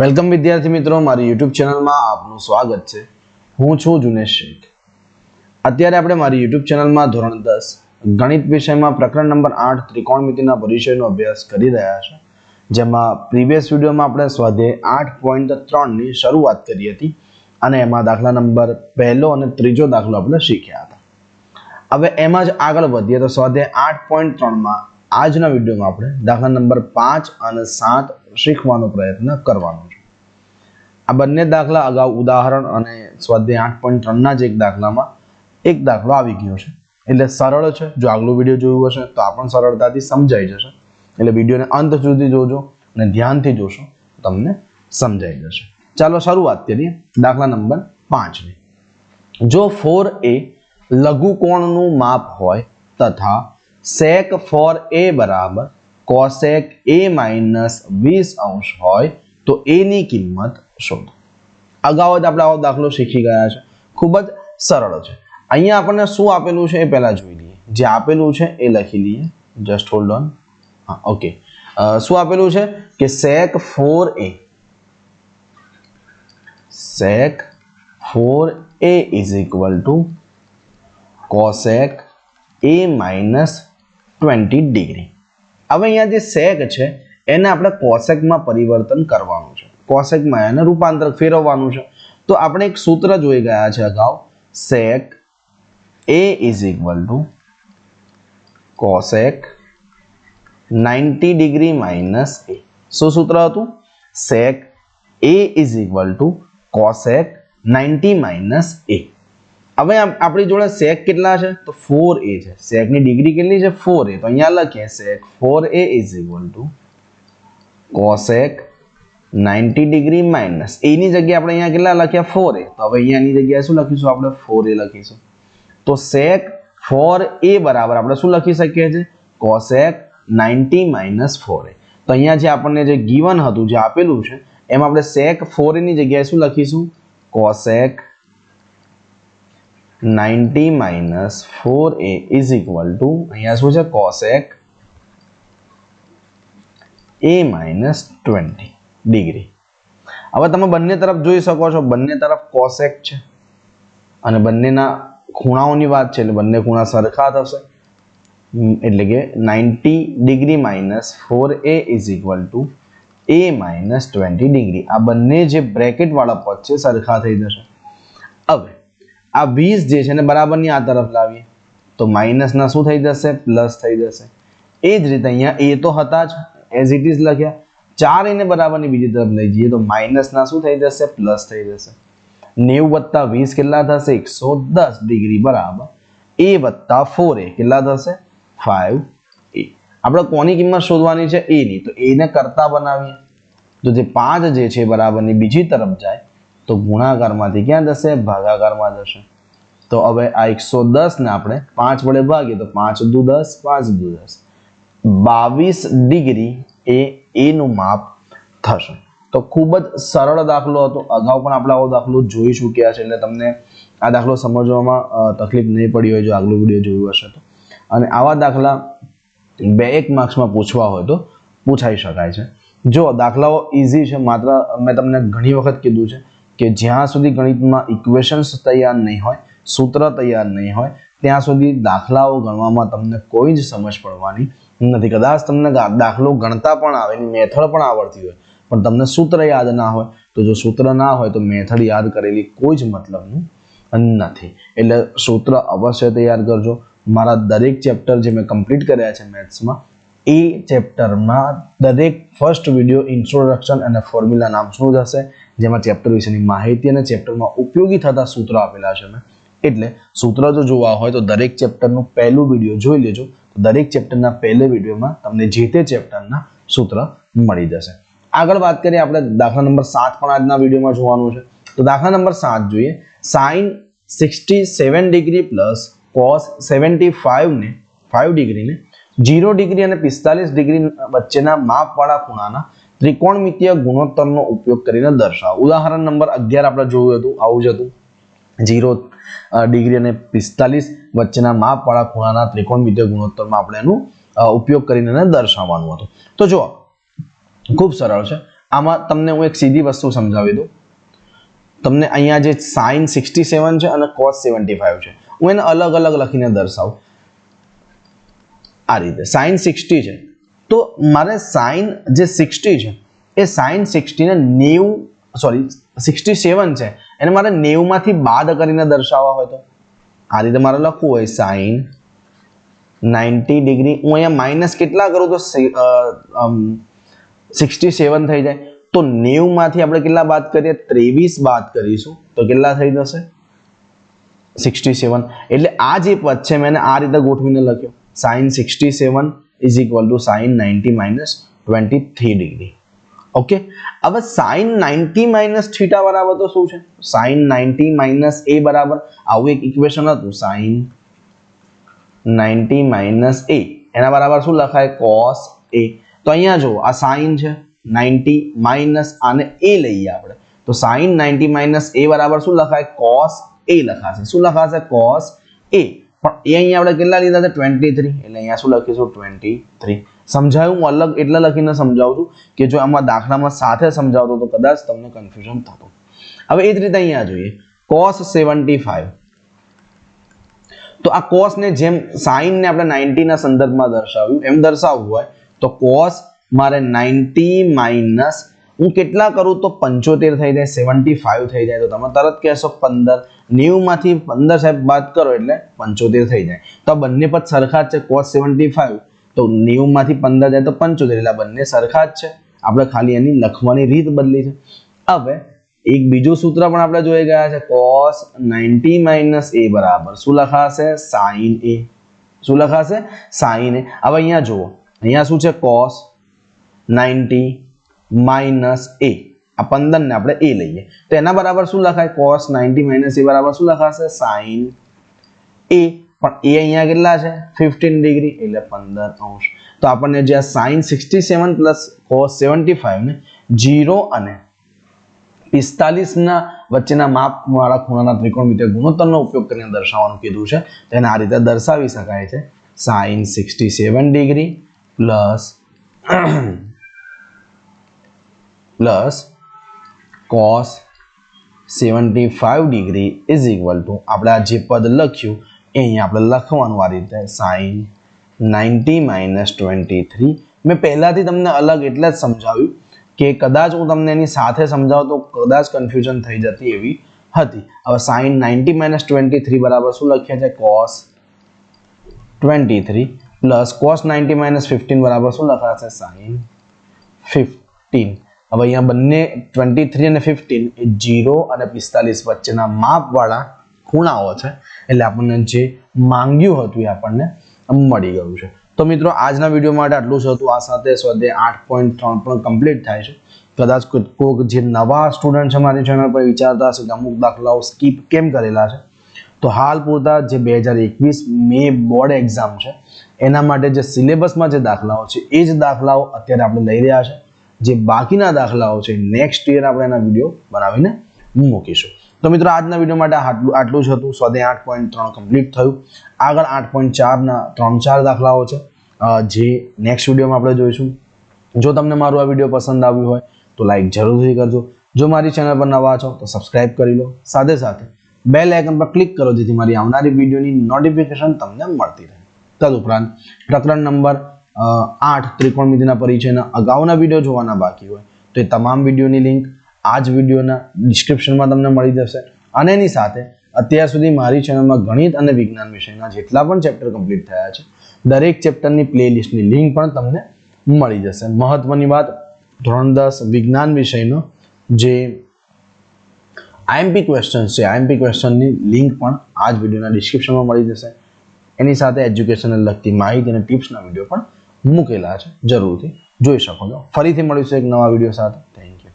Welcome વિદ્યાર્થી મિત્રો, મારી યુટ્યુબ ચેનલમાં આપનું સ્વાગત છે. હું છું જુનેશ શેખ. અત્યારે આપણે મારી યુટ્યુબ ચેનલમાં ધોરણ દસ, ગણિત વિષયમાં પ્રકરણ નંબર આઠ, ત્રિકોણમિતિના પરિચયનો અભ્યાસ કરી રહ્યા છે. જેમાં પ્રીવિયસ વિડીયોમાં આપણે સ્વાધ્યાય આઠ પોઈન્ટ ત્રણની શરૂઆત કરી હતી અને એમાં દાખલા નંબર પહેલો અને ત્રીજો દાખલો આપણે શીખ્યા હતા. હવે એમાં જ આગળ વધીએ તો સ્વાધ્યાય આઠ પોઈન્ટ ત્રણમાં આજના વિડીયોમાં આપણે દાખલા નંબર પાંચ અને સાત શીખવાનો પ્રયત્ન કરવાનો છે. આ બંને દાખલા અગાઉ ઉદાહરણ અને સ્વાધ્યાય આઠ પોઈન્ટ ત્રણના જ એક દાખલામાં એક દાખલો આવી ગયો છે. એટલે સરળ છે. જો આગલો વીડિયો જોયું હશે તો આ પણ સરળતાથી સમજાઈ જશે. એટલે વિડીયોને અંત સુધી જોજો અને ધ્યાનથી જોશો, તમને સમજાઈ જશે. ચાલો શરૂઆત કરીએ દાખલા નંબર પાંચની જો ફોર એ લઘુકોણનું માપ હોય તથા સેક ફોર એ બરાબર કોસેક એ માઇનસ વીસ અંશ હોય તો એની કિંમત શોધો અગાઉ જ આપણે આવો દાખલો શીખી ગયા છે. ખૂબ જ સરળ છે. અહીંયા આપણને શું આપેલું છે એ પહેલાં જોઈ લઈએ. જે આપેલું છે એ લખી લઈએ. જસ્ટ હોલ્ડ ઓન હા ઓકે શું આપેલું છે? કે sec four A sec four A is equal to cosec A minus twenty degree હવે અહીંયા જે સેક છે, એને આપણે કોસેકમાં પરિવર્તન કરવાનું કોસેકમાં એને રૂપાંતર ફેરવવાનું છે. તો આપણે એક સૂત્ર જોઈ ગયા છે અગાઉ. Sec A is equal to cosec ninety degree minus A શું સૂત્ર હતું? Sec A is equal to cosec ninety minus A હવે આપ- આપણી જોડે સેક કેટલા છે? તો ફોર એ છે. સેકની ડિગ્રી કેટલી છે? ફોર એ તો અહીંયા લખીએ sec 4a is equal to cosec 90 degree minus. એની જગ્યાએ આપણે અહીંયા કેટલા લખ્યા? 4a તો હવે અહીંયાની જગ્યાએ શું લખીશું આપણે? 4a લખીશું. તો sec 4a બરાબર આપણે શું લખી શકીએ છીએ? cosec 90 માઇનસ 4a તો અહીંયા જે આપણને જે ગીવન હતું, જે આપેલું છે, એમાં આપણે sec 4a ની જગ્યાએ શું લખીશું? cosec 90 minus 4a is equal to અહીંયા શું છે? cosec a minus 20 degree. હવે તમે બંને તરફ જોઈ શકો છો, બંને તરફ કોસેક છે. અને બંનેના ખૂણાઓની વાત છે, એટલે બંને ખૂણા સરખા થશે. એટલે કે 90 degree minus four A is equal to A minus twenty degree. આ બંને જે બ્રેકેટવાળા પદ છે, સરખા થઈ જશે. હવે, આ વીસ જે છે ને બરાબરની આ તરફ લાવીએ. તો માઇનસના શું થઈ જશે? પ્લસ થઈ જશે. એ જ રીતે અહીંયા એ તો હતા જ એઝ ઇટ ઇઝ લખ્યા. ચાર એને બરાબરની બીજી તરફ લઈ જઈએ તો માઇનસના શું થઈ જશે? પ્લસ થઈ જશે. નેવું વત્તા વીસ કેટલા થશે? એકસો દસ ડિગ્રી બરાબર. એ વત્તા ફોર એ કેટલા થશે? Five A. આપણે કોની કિંમત શોધવાની છે? એ ની. તો એને કરતા બનાવીએ. તો જે પાંચ જે છે બરાબરની બીજી તરફ જાય, તો ગુણાકારમાંથી ક્યાં જશે? ભાગાકારમાં જશે. તો હવે આ એકસો દસ ને આપણે પાંચ વડે ભાગીએ તો પાંચ દુ દસ, પાંચ દુ દસ. બાવીસ ડિગ્રી એ એનું માપ થશે. તો ખૂબ જ સરળ દાખલો હતો. અગાઉ પણ આપણે આવો દાખલો જોઈ ચૂક્યા છે, એટલે તમને આ દાખલો સમજવામાં તકલીફ નહીં પડી હોય જો આગલો વીડિયો જોયું હશે તો. અને આવા દાખલા બે એક માર્ક્સમાં પૂછવા હોય તો પૂછાઈ શકાય છે. જો દાખલાઓ ઇઝી છે, માત્ર મેં તમને ઘણી વખત કીધું છે કે જ્યાં સુધી ગણિતમાં ઇક્વેશન્સ તૈયાર નહીં હોય, સૂત્ર તૈયાર નહીં હોય ત્યાં સુધી દાખલાઓ ગણવામાં તમને કોઈ જ સમજ પડવાની નથી. કદાચ તમને દાખલો ગણતા પણ આવે, એની મેથડ પણ આવડતી હોય, પણ તમને સૂત્ર યાદ ના હોય, તો જો સૂત્ર ના હોય, તો મેથડ યાદ કરેલી કોઈ જ મતલબનું નથી. એટલે સૂત્ર અવશ્ય તૈયાર કરજો. મારા દરેક ચેપ્ટર જે મેં કમ્પ્લીટ કર્યા છે મેથ્સમાં, એ ચેપ્ટરમાં દરેક ફર્સ્ટ વીડિયો ઇન્ટ્રોડક્શન અને ફોર્મ્યુલા નામ શું થશે જેમાં ચેપ્ટર વિશેની માહિતી અને ચેપ્ટરમાં ઉપયોગી થતા સૂત્રો આપેલા છે મેં. એટલે સૂત્ર જો જોવા હોય તો દરેક ચેપ્ટરનું પહેલું વીડિયો જોઈ લેજો. દરેક ચેપ્ટરના પહેલે વિડીયોમાં તમને જે તે ચેપ્ટરના સૂત્ર મળી જશે. આગળ વાત કરીએ આપણે દાખલા નંબર સાત પણ આજના વિડીયોમાં જોવાનું છે. તો દાખલા નંબર સાત જોઈએ. Sine sixty seven degree plus cos seventy ફાઇવને five ડિગ્રીને જીરો ડિગ્રી અને પિસ્તાલીસ ડિગ્રી વચ્ચેના માપવાળા ખૂણાના ત્રિકોણમિતીય ગુણોત્તરનો ઉપયોગ કરીને દર્શાવો. ઉદાહરણ નંબર અગિયાર આપણે જોયું હતું. આવું જ હતું. જીરો ડિગ્રી અને પિસ્તાલીસ વચ્ચેના માપવાળા ખૂણાના ત્રિકોણમિતીય ગુણોત્તરમાં આપણે એનું ઉપયોગ કરીને એને દર્શાવવાનું હતું. તો જુઓ, ખૂબ સરળ છે. આમાં તમને હું એક સીધી વસ્તુ સમજાવી દઉં. તમને અહીંયા જે સાઇન સિક્સટી સેવન છે અને કોસ સેવન્ટી ફાઇવ છે. હું એને અલગ અલગ લખીને દર્શાવું. આ રીતે સાઇન સિક્સટી છે. તો મારે સાઇન જે સિક્સટી છે, એ સાઇન સિક્સટીને નેવું સોરી સિક્સટી સેવન છે. એને મારે નેવુંમાંથી બાદ કરીને દર્શાવવા હોય તો? આ રીતે મારે લખવું હોય સાઈન નાઇન્ટી ડિગ્રી હું અહીંયા માઇનસ કેટલા કરું તો સિક્સટી સેવન થઈ જાય. તો નેવુંમાંથી આપણે કેટલા બાદ કરીએ? ત્રેવીસ બાદ કરીશું. તો કેટલા થઈ જશે? સિક્સટી સેવન એટલે આ જે પદ છે, મેં આ રીતે ગોઠવીને લખ્યો. Sine sixty seven is equal to sine ninety minus twenty three degree okay હવે સાઇન નાઇન્ટી માઇનસ થીટા બરાબર તો શું છે? સાઇન નાઇન્ટી માઇનસ એ બરાબર. આવું એક ઇક્વેશન હતું. સાઇન નાઇન્ટી માઇનસ એ એના બરાબર શું લખાય? કોસ એ તો અહીંયા જો આ સાઇન છે. નાઇન્ટી માઇનસ આને એ લઈએ આપણે. તો સાઇન નાઇન્ટી માઇનસ એ બરાબર શું લખાય? કોસ એ લખાશે. શું લખાશે? કોસ એ પણ એ અહીંયા આપણે કેટલા લીધા છે? ટ્વેન્ટી થ્રી એટલે અહીંયા શું લખીશું? ટ્વેન્ટી થ્રી સમજાયું? હું અલગ એટલા લખીને સમજાવું છું કે જો આમાં દાખલામાં સાથે સમજાવતો તો કદાચ તમને કન્ફ્યુઝન થતું. હવે એ જ રીતે અહીંયા જોઈએ. કોસ સેવન્ટી ફાઈવ તો આ કોસને જેમ સાઈનને આપણે નાઇન્ટીના સંદર્ભમાં દર્શાવ્યું, એમ દર્શાવવું હોય, તો કોસ મારે નાઇન્ટી માઇનસ હું કેટલા કરું તો પંચોતેર થઈ જાય સેવન્ટી ફાઈવ થઈ જાય. તો તમે તરત કહેશો પંદર. નેવુંમાંથી પંદર સાહેબ બાદ કરો એટલે પંચોતેર થઈ જાય. તો આ બંને પદ સરખા જ છે કોસ સેવન્ટી ફાઈવ તો નેવુંમાંથી પંદર જાય તો પંચોતેર, એટલે બંને સરખા જ છે. આપણે ખાલી એની લખવાની રીત બદલી છે. હવે એક બીજું સૂત્ર પણ આપણે જોઈ ગયા છે. કોસ નાઇન્ટી માઇનસ એ બરાબર શું લખાશે? સાઈન એ શું લખાશે? સાઈન એ હવે અહીંયા જુઓ. અહીંયા શું છે? કોસ નાઇન્ટી માઇનસ એ આ પંદરને આપણે એ લઈએ. તો એના બરાબર શું લખાય? કોસ નાઇન્ટી માઇનસ એ બરાબર શું લખાશે? સાઇન એ પણ એ અહીંયા કેટલા છે? ફિફ્ટીન ડિગ્રી એટલે પંદર અંશ. તો આપણને જે આ sine sixty seven plus cos seventy five ને જીરો અને પિસ્તાલીસના વચ્ચેના માપવાળા ખૂણાના ત્રિકોણમિતિય ગુણોત્તરનો ઉપયોગ કરીને દર્શાવવાનું કીધું છે. તેને આ રીતે દર્શાવી શકાય છે. Sine sixty seven degree plus plus cos seventy five degree is equal to આપણે આ જે પદ લખ્યું અહીંયા આપણે લખવાનું આ રીતે. Sine ninety minus twenty three. મેં પહેલાંથી તમને અલગ એટલે જ સમજાવ્યું કે કદાચ હું તમને એની સાથે સમજાવું તો કદાચ કન્ફ્યુઝન થઈ જતી એવી હતી. હવે sine ninety minus twenty three બરાબર શું લખ્યા છે? Cos twenty three plus cos ninety minus fifteen બરાબર શું લખાશે સાઈન ફિફ્ટીન. હવે અહીંયા બંને ટ્વેન્ટી થ્રી અને ફિફ્ટીન એ જીરો અને પિસ્તાલીસ વચ્ચેના માપવાળા ખૂણાઓ છે. એટલે આપણને જે માંગ્યું હતું એ આપણને મળી ગયું છે. તો મિત્રો, આજના વીડિયો માટે આટલું જ હતું. આ સાથે સ્વાધ્યાય આઠ પોઈન્ટ ત્રણ પણ કમ્પ્લીટ થાય છે. કદાચ કોઈક જે નવા સ્ટુડન્ટ છે મારી ચેનલ પર વિચારતા હશે કે અમુક દાખલાઓ સ્કીપ કેમ કરેલા છે. તો હાલ પૂરતા જે બે હજાર એકવીસ મે બોર્ડ એક્ઝામ છે, એના માટે જે સિલેબસમાં જે દાખલાઓ છે, એ જ દાખલાઓ અત્યારે આપણે લઈ રહ્યા છે. જે બાકીના દાખલાઓ છે નેક્સ્ટ યર આપણે એના વીડિયો બનાવીને મૂકીશું. તો મિત્રો, આજના વીડિયો માટે આટલું આટલું જ હતું. સ્વાધ્યાય આઠ પોઈન્ટ ત્રણ કમ્પ્લીટ થયું. આગળ આઠ પોઈન્ટ ચારના ત્રણ ચાર દાખલાઓ છે. જે નેક્સ્ટ વિડીયોમાં આપણે જોઈશું. જો તમને મારું આ વીડિયો પસંદ આવ્યું હોય, તો લાઈક જરૂરથી કરજો. જો મારી ચેનલ પર નવા છો, તો સબસ્ક્રાઇબ કરી લો. સાથે સાથે બેલ આઇકન પર ક્લિક કરો, જેથી મારી આવનારી વિડીયોની નોટિફિકેશન તમને મળતી રહે. તદુપરાંત, પ્રકરણ નંબર આઠ ત્રિકોણમિતિના પરિચયના અગાઉના વીડિયો જોવાના બાકી હોય, તો એ તમામ વિડીયોની લિંક આ જ વિડીયોના ડિસ્ક્રિપ્શનમાં તમને મળી જશે. અને એની સાથે અત્યાર સુધી મારી ચેનલમાં ગણિત અને વિજ્ઞાન વિષયના જેટલા પણ ચેપ્ટર કમ્પ્લીટ થયા છે, દરેક ચેપ્ટરની પ્લેલિસ્ટની લિંક પણ તમને મળી જશે. મહત્વની વાત, ધોરણ દસ વિજ્ઞાન વિષયનો, જે આઈએમપી ક્વેશ્ચન છે આઈએમપી ક્વેશ્ચનની લિંક પણ આ જ વિડીયોના ડિસ્ક્રિપ્શનમાં મળી જશે. એની સાથે એજ્યુકેશનને લગતી માહિતી અને ટિપ્સના વીડિયો પણ મૂકેલા છે. જરૂરથી જોઈ શકો છો. ફરીથી મળીશું એક નવા વીડિયો સાથે. Thank you